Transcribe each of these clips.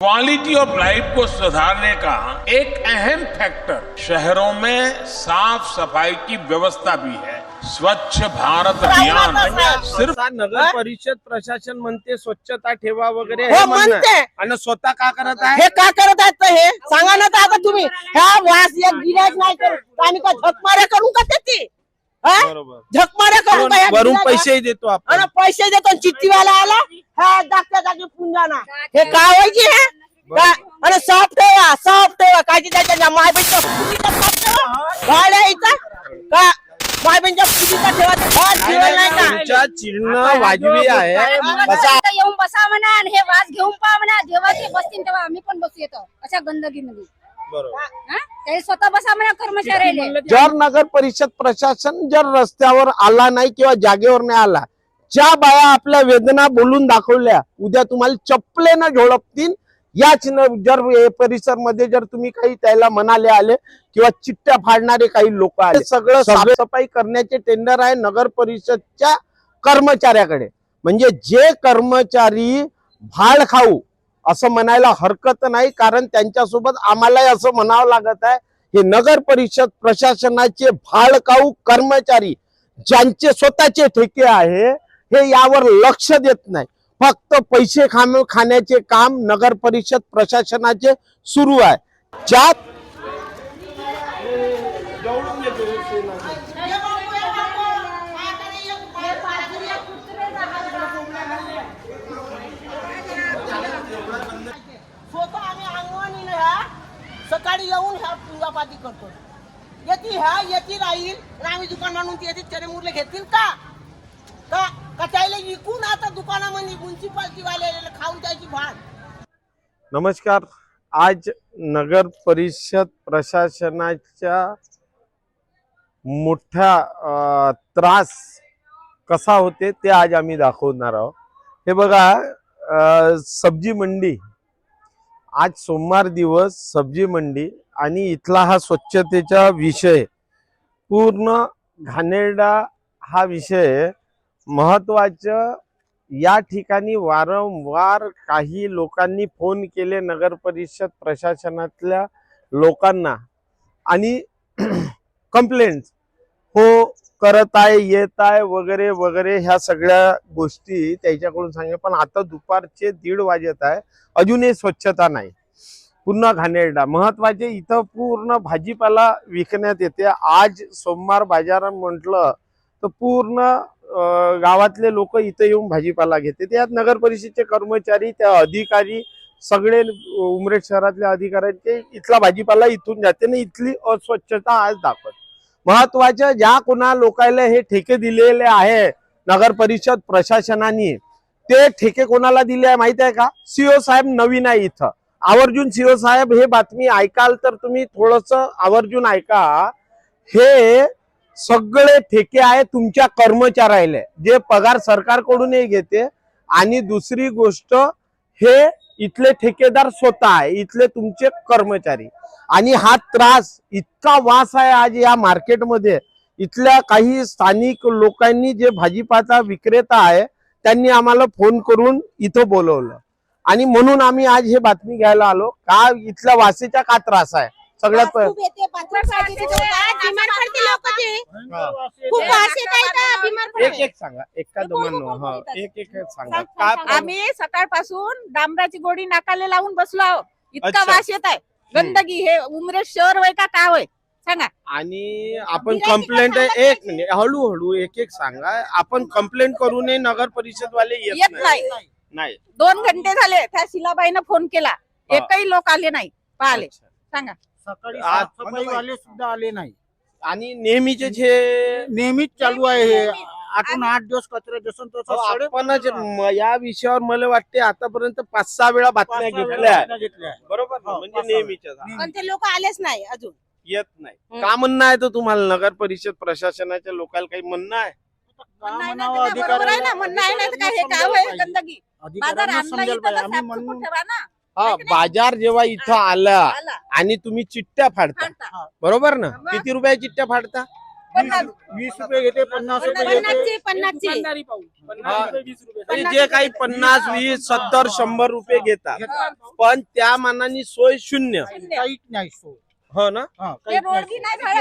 Quality of life को सुधारने का एक अहम फैक्टर शहरों में साफ सफाई की व्यवस्था भी है। स्वच्छ भारत अभियान। सिर्फ नगर परिषद प्रशासन म्हणते स्वच्छता ठेवा वगैरे हो, हे म्हणणं आहे. म्हणते. आणि स्वतः का करत आहे? हे का करत आहेत तर हे सांगा ना तर आता तुम्ही. ह्या वास एक गिऱ्हाईक नाही करू. आणि का झकमाऱ्या करून का ते हा? बरोबर. झकमाऱ्या करून का? या वरून? पैसेही देतो आपण. आणि पैसे देतो आणि चिठ्ठीवाला आला. हा जागच्या जागी पुंजाना हे काय व्हायचे हे? का- अरे साफ ठेवा साफ ठेवा. काय की त्याच्या मायबीच्या फुटीचा साफ ठेवा. गाड्या इथं? का मायबीच्या फुटीचा ठेवा. ते हात ठेवा नाही का? तुमच्या चिन्ह वाजवी आहे. बसा. येऊन बसा म्हणा आणि हे वास घेऊन पहा म्हणा. जेव्हा ते बसतील तेव्हा आम्ही पण बसू येतो. अशा गंदगीमध्ये. बरोबर. ते स्वतः बसा म्हणा कर्मचाऱ्याले. जर नगर परिषद प्रशासन जर रस्त्यावर आला नाही किंवा जागेवर नाही आला ज्या बाया आपल्या वेदना बोलून दाखवल्या उद्या तुम्हाला चप्पलेनं झोडपतील याच न जर परिसरमध्ये जर तुम्ही काही त्याला म्हणाले आले किंवा चिठ्ठ्या फाडणारे काही लोक आले सगळं साफसफाई करण्याचे टेंडर आहे नगर परिषदच्या कर्मचाऱ्याकडे. म्हणजे जे कर्मचारी भाड खाऊ असं म्हणायला हरकत नाही कारण त्यांच्यासोबत आम्हालाही असं म्हणावं लागत आहे. हे नगर परिषद प्रशासनाचे भाडकाऊ कर्मचारी ज्यांचे स्वतःचे ठेके आहे हे यावर लक्ष देत नाही. फक्त पैसे खाम खाण्याचे काम नगर परिषद प्रशासनाचे सुरू आहे. ज्यात स्वतः आम्ही अंगवाणीनं ह्या सकाळी येऊन ह्या करतो येते ह्या येते राहील. आणि आम्ही दुकान म्हणून येते चरे मुरले घेतील का? का का त्याला विकून आता दुकानामध्ये म्युन्सिपाल्टीवाले खाऊन त्याची भाड नमस्कार. आज नगर परिषद प्रशासनाच्या मोठ्या त्रास कसा होते ते आज आम्ही दाखवणार आहोत. हे बघा सब्जी मंडी. आज सोमवार दिवस सब्जी मंडी आणि इथला हा स्वच्छतेचा विषय. पूर्ण घाणेरडा हा विषय महत्वाचं या ठिकाणी वारंवार काही लोकांनी फोन केले नगर परिषद प्रशासनातल्या लोकांना. आणि कंप्लेंट हो करत आहे येत आहे वगैरे वगैरे ह्या सगळ्या गोष्टी त्याच्याकडून सांगे पण आता दुपारचे दीड वाजत आहे. अजूनही स्वच्छता नाही. पुन्हा घाणेरडा. महत्त्वाचे इथं पूर्ण भाजीपाला विकण्यात येते. आज सोमवार बाजार म्हटलं तर पूर्ण गावातले लोक इथं येऊन भाजीपाला घेते. त्यात नगर परिषदेचे कर्मचारी त्या अधिकारी सगळे उमरेड शहरातल्या अधिकाऱ्यांचे इथला भाजीपाला इथून जाते ना इथली अस्वच्छता आज दाखवत. महत्त्वाच्या ज्या कोणा लोकायला हे ठेके दिलेले आहे नगर परिषद प्रशासनाने ते ठेके कोणाला दिले आहे माहिती आहे का? सीओ साहेब नवीन आहे इथं. आवर्जून सीओ साहेब हे बातमी ऐकाल तर तुम्ही थोडस आवर्जून ऐका. हे सगळे ठेके आहे तुमच्या कर्मचाऱ्याला. जे पगार सरकारकडूनही घेते आणि दुसरी गोष्ट हे इथले ठेकेदार स्वतः आहे इथले तुमचे कर्मचारी. आणि हा त्रास इतका वास आहे आज या मार्केटमध्ये. इथल्या काही स्थानिक लोकांनी जे भाजीपाचा विक्रेता आहे त्यांनी आम्हाला फोन करून इथं बोलवलं. आणि म्हणून आम्ही आज हे बातमी घ्यायला आलो. का इथल्या वासेचा का त्रास आहे? सगळ्यात प- खूप येते पाचवा साईज येते. बिमार पडते लोक ते? खूप वास येत आहे तर बिमार एक पडते एक सांगा. एका नको, दोघांना नको, हा. नको. एक एक सांगा. सांग, काय सांग, प्रॉब्लेम? आम्ही सकाळपासून डांबराची गोडी नाकाला लावून बसलो आहोत. इतका अच्छा. वास येत आहे. गंदगी हे उमरेड शहर होय का काय होय? सांगा. आणि आपण गिऱ्हाईक कंप्लेंट एक मिनिट हळूहळू एक एक सांगा. आपण कंप्लेंट करूनही नगर परिषद वाले येत येत नाही. नाही. नाही. दोन घंटे झाले त्या शिलाबाईनं फोन केला. एकही लोक आले नाही. पाहिले. अच्छा. सांगा. सकाळी आज- साफसफाईवाले सुद्धा आले नाही. आणि नेहमीचे जे नेहमीच चालू आहे हे. आठून आठ दिवस कचरा जसं सडे आपणच म- या विषयावर मला वाटते आतापर्यंत पाच सहा वेळा बातम्या घेतल्या वेळा आहेत. बातम्या घेतल्या. आहे. बरोबर ना? हो, म्हणजे वेळा. पण ते लोक आलेच नाही अजून. येत नाही. हम्म. का म्हणणं आहे तर तुम्हाला नगर परिषद प्रशासनाच्या लोकांना काही म्हणणं आहे? नाही, नाही, म्हणावं ते काय बरोबर आहे ना? नाही तर काय हे. गंदगी? बाजार अधिकाऱ्यांना आणला समजायला इथं पाहिजे. तर आम्ही साफसफाई म्हणून ठेवा ना. हा? बाजार जेव्हा इथं आला आला. आणि तुम्ही चिठ्ठ्या फाडता. फाडता. बरोबर ना? मग? किती रुपये चिठ्ठ्या फाडता? पन्नास वीस रुपये घेते पन्नास रुपये घेते. पन्नासची. पन्नासची. दुकानदारी पाहू. पन्नास हा. रुपये वीस रुपये. आणि जे काही पन्नास वीस सत्तर शंभर रुपये घेतात. पण त्या मानाने सोय शून्य. काहीच नाही सोय. हो ना? हा, ते नाही झालं.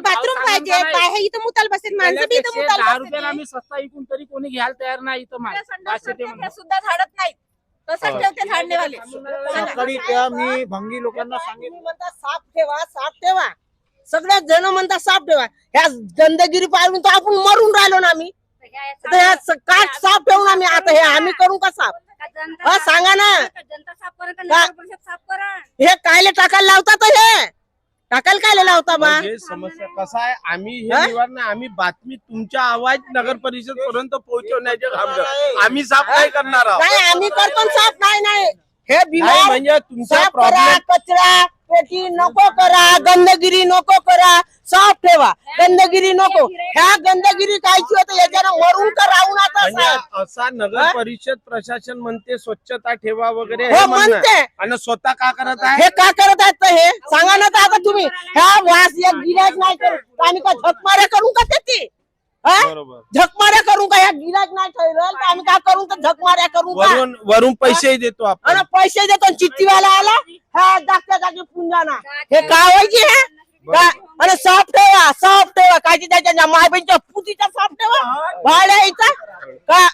बाथरूम पाहिजे. हे इथं मुताल बसते माणसं बी इथं त्याच्यापेक्षा मुताल दहा बसतात. रुपयाला आम्ही सस्ता इकून तरी कोणी घ्यायला तयार नाही इथं माल. पाचशे ते म्हणून. सुद्धा झाडत नाही तसंच हो. ठेवते झाडणेवाले सकाळी त्या मी भंगी लोकांना सांगितलं तुम्ही म्हणता साफ ठेवा साफ ठेवा. सगळे जण म्हणतात साफ ठेवा. ह्या गंदगिरी पाळून तर आपण मरून राहिलो ना आम्ही. आता ह्या स- काट साफ ठेवून आम्ही. आता हे आम्ही करू का साफ? हा सांगा ना. जनता साफ करा का नगर परिषद साफ करा? हे कायले टाकायला लावतात हे? टाकायला कायले लावता बा म्हणजे समस्या कसा आहे? आम्ही हे? निवारण आम्ही बातमी तुमच्या आवाज नगर परिषद पर्यंत पोहोचवण्याचे काम करतो. आम्ही साफ नाही करणार आहोत. नाही आम्ही करतो ना साफ नाही नाही. हे नाही बिमार म्हणजे तुमचा साफ करा प्रॉब्लेम कचरा पेटी नको करा गंदगिरी नको करा. साफ ठेवा. गंदगिरी नको. ह्या गंदगिरी कायची होते? याच्यानं मरून का राहून आता म्हणजे? असा नगर परिषद प्रशासन म्हणते स्वच्छता ठेवा वगैरे हो हे म्हणणं आहे. म्हणते. आणि स्वतः का करत आहे? हे का करत आहेत तर हे सांगा ना तर आता तुम्ही. ह्या वास एक गिराज नाही करू. तर आम्ही का झकमाऱ्या करू का त्याची? हा? बरोबर. झकमाऱ्या करू का? ह्या गिराज नाही ठरलं तर आम्ही काय करू? तर झकमाऱ्या करू का? वरून वरून पैसेही देतो आपण. आणि पैसे देतो आणि चिठ्ठीवाला आला. ह्या जागच्या जागी पुंजाना हे काय व्हायचे हे? का- आणि साफ ठेवा साफ ठेवा. काय ते त्याच्या मायबीनच्या पुतीचा साफ ठेवा. भाड्या यायचा का?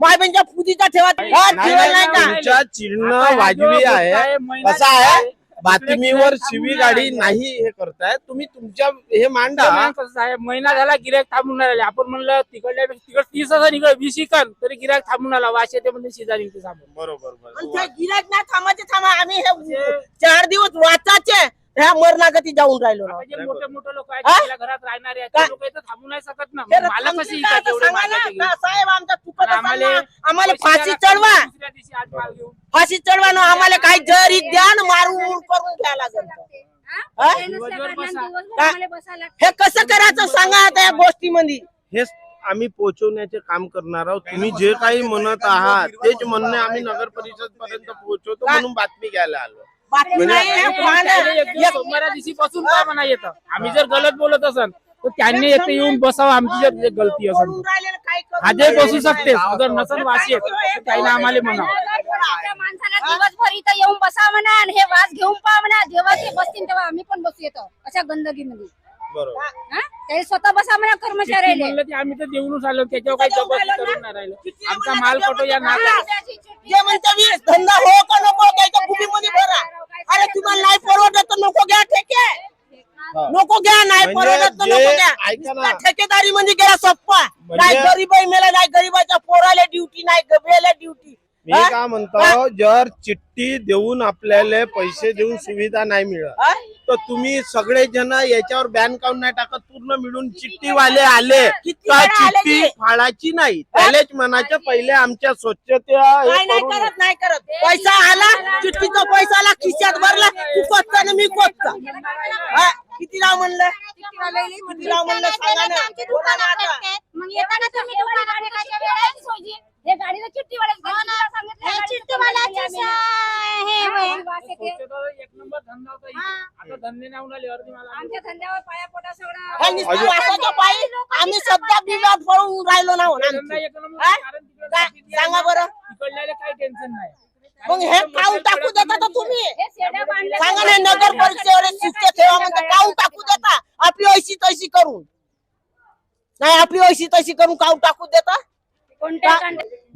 मायबीनच्या पुतीचा ठेवा. हा, नाही ठेवा नाही नाही का? तुमच्या आता वाजवी आहे. कसं आहे. बातमीवर शिवी गाडी नाही हे करताय. तुम्ही तुमच्या हे मांडा. मग कसं आहे, महिना झाला गिरायक थांबून राहिले. आपण म्हणलं तिकडल्या तिकड तीस हजार निघळ वीस इकन तरी गिरायक थांबून आला. वाश येते म्हणजे शेजारी इथे थांबून. बरोबर आणि ते गिरायक नाही थांबायचे थांबा. आम्ही हे चार दिवस वाचाचे ह्या मरणागती जाऊन राहिलो ना. मोठे मोठे लोक आहेत हा? आपल्या घरात राहणारे आहेत काय? ते लोक इथं थांबू नाही शकत ना. मग मला थांबतील कशी का इकायचं आता एवढे सांगा ना. मालाचे घेऊन? का साहेब आमच्या चुकत असेल आम्हाला ना, आम्हाला पैसे फाशी चढवा. दुसऱ्या दिवशी आज माल घेऊन. फाशी चढवा ना आम्हाला काही जरी द्या ना मारून करून घ्या लागेल हा? हे? कसं करायचं सांगा आता या गोष्टीमध्ये. हेच आम्ही पोहोचवण्याचे काम करणार आहोत. तुम्ही जे काही म्हणत आहात तेच म्हणणे आम्ही नगर परिषद पर्यंत पोहोचवतो म्हणून बातमी घ्यायला आलो. बातमी म्हणजे- हे. एक सोमवारा का म्हणा येतं? आम्ही जर गलत बोलत असन तर त्यांनी येथे येऊन बसावं आमची जर गलती असेल राहिले. बसू शकते जर नसन वाशी येत तर त्यांनी आम्हाला म्हणावं माणसाला दिवसभर इथं येऊन बसा म्हणा आणि हे वास घेऊन पहा म्हणा. जेव्हा ते बसतील तेव्हा आम्ही पण बसू येतो अशा गंदगीमध्ये. बरोबर. हा? ते स्वतः बसा म्हणा चिठ्ठी कर्मचाऱ्याले म्हणलं ते आम्ही तर देऊनच आलो त्याच्यावर काही जबरदस्ती करून नाही राहिलो. आमचा माल कटो या नाका जे म्हणते मी धंदा हो का नको भरा तुम्हाला नाही परवडत तर नको घ्या ठेके. नको घ्या नाही म्हणजे परवडत तर नको घ्या. ठेकेदारी मध्ये गेला सोप्पा. म्हणजे- नाही गरीब मेला नाही गरीबाच्या पोराला ड्युटी नाही गबेला ड्युटी मी काय म्हणतो जर चिठ्ठी देऊन आपल्याला पैसे देऊन सुविधा नाही मिळत तर तुम्ही सगळे जण याच्यावर बॅन काऊन नाही टाकत पूर्ण मिळून चिठ्ठीवाले आले. किती का वेळा आले चिठ्ठी ते? फाळाची नाही त्यालेच म्हणायचं पहिले आमच्या स्वच्छता हे नाही नाही करून- करत नाही करत. पैसा आला चिठ्ठीचा पैसा आला खिशात भरला तू कोचता ना मी कोचता हा, किती लाव म्हणलं? किती लाव म्हणलं? सांगा ना. बोला ना आता. हे गाडीला चिठ्ठी एक नंबर धंदा होता इथे. आता धंदे नाही उन्हाळे अर्धी मला आमच्या धंद्यावर पाया पोटा सगळं. नुसतं वासाच्या पायी आम्ही सध्या पडून राहिलो ना हो धंदा आमची. एक नंबर हा? कारण तिकडे काय? traffic सांगा. बरं. तिकडल्याला काही टेन्शन नाही. मग हे काऊन टाकू देता तर तुम्ही? हे शेड्या बांधल्या सांगा ना नगर परिषदेवर शिस्त ठेवा म्हणते काऊन टाकू देता? आपली ऐशी तशी करून. नाही आपली ऐशी तशी करून काऊन टाकू देता? कोणत्या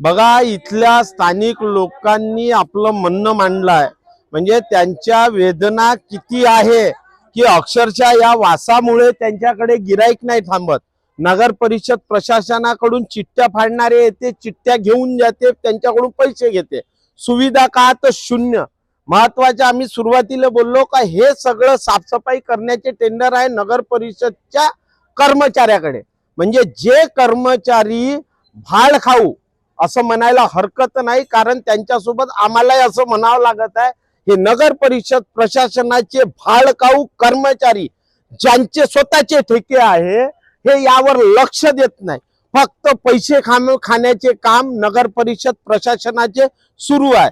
बघा इथल्या स्थानिक लोकांनी आपलं म्हणणं मांडलं आहे म्हणजे त्यांच्या वेदना किती आहे की अक्षरशः या वासामुळे त्यांच्याकडे गिराईक नाही थांबत. नगर परिषद प्रशासनाकडून चिठ्ठ्या फाडणारे येते चिठ्ठ्या घेऊन जाते त्यांच्याकडून पैसे घेते. सुविधा का तर शून्य. महत्त्वाचे आम्ही सुरुवातीला बोललो का हे सगळं साफसफाई करण्याचे टेंडर आहे नगर परिषदच्या कर्मचाऱ्याकडे. म्हणजे जे कर्मचारी भाड खाऊ असं म्हणायला हरकत नाही कारण त्यांच्यासोबत आम्हालाही असं म्हणावं लागत आहे हे नगर परिषद प्रशासनाचे भाडकाऊ कर्मचारी ज्यांचे स्वतःचे ठेके आहे हे यावर लक्ष देत नाही. फक्त पैसे खाम खाण्याचे काम नगर परिषद प्रशासनाचे सुरू आहे.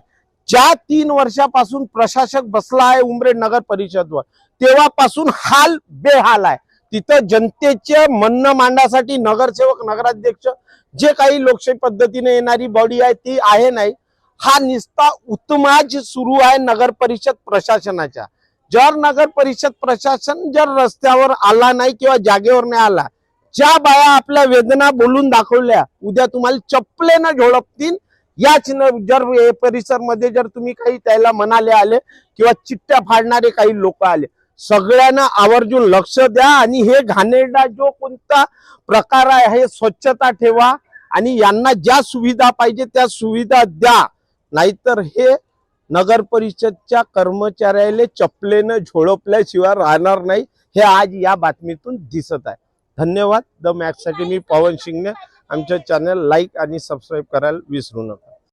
ज्या तीन वर्षापासून प्रशासक बसला आहे उमरे नगर परिषदवर तेव्हापासून हाल बेहाल आहे. तिथं जनतेचे म्हणणं मांडण्यासाठी नगरसेवक नगराध्यक्ष जे काही लोकशाही पद्धतीने येणारी बॉडी आहे ती आहे नाही. हा निस्ता उत्तमाज सुरू आहे नगर परिषद प्रशासनाच्या. जर नगर परिषद प्रशासन जर रस्त्यावर आला नाही किंवा जागेवर नाही आला ज्या बाया आपल्या वेदना बोलून दाखवल्या उद्या तुम्हाला चपलेनं झोडपतील याच न जर परिसर परिसरमध्ये जर तुम्ही काही त्याला म्हणाले आले किंवा चिठ्ठ्या फाडणारे काही लोक आले सगळ्यांना आवर्जून लक्ष द्या आणि हे घाणेरडा जो कोणता प्रकार आहे हे स्वच्छता ठेवा आणि यांना ज्या सुविधा पाहिजे त्या सुविधा द्या. नाहीतर हे नगर परिषदच्या कर्मचाऱ्याला चपलेनं झोडपल्याशिवाय राहणार नाही हे आज या बातमीतून दिसत आहे. धन्यवाद. द मॅक्ससाठी मी पवन सिंगने आमच्या चॅनल लाईक आणि सबस्क्राईब करायला विसरू नका.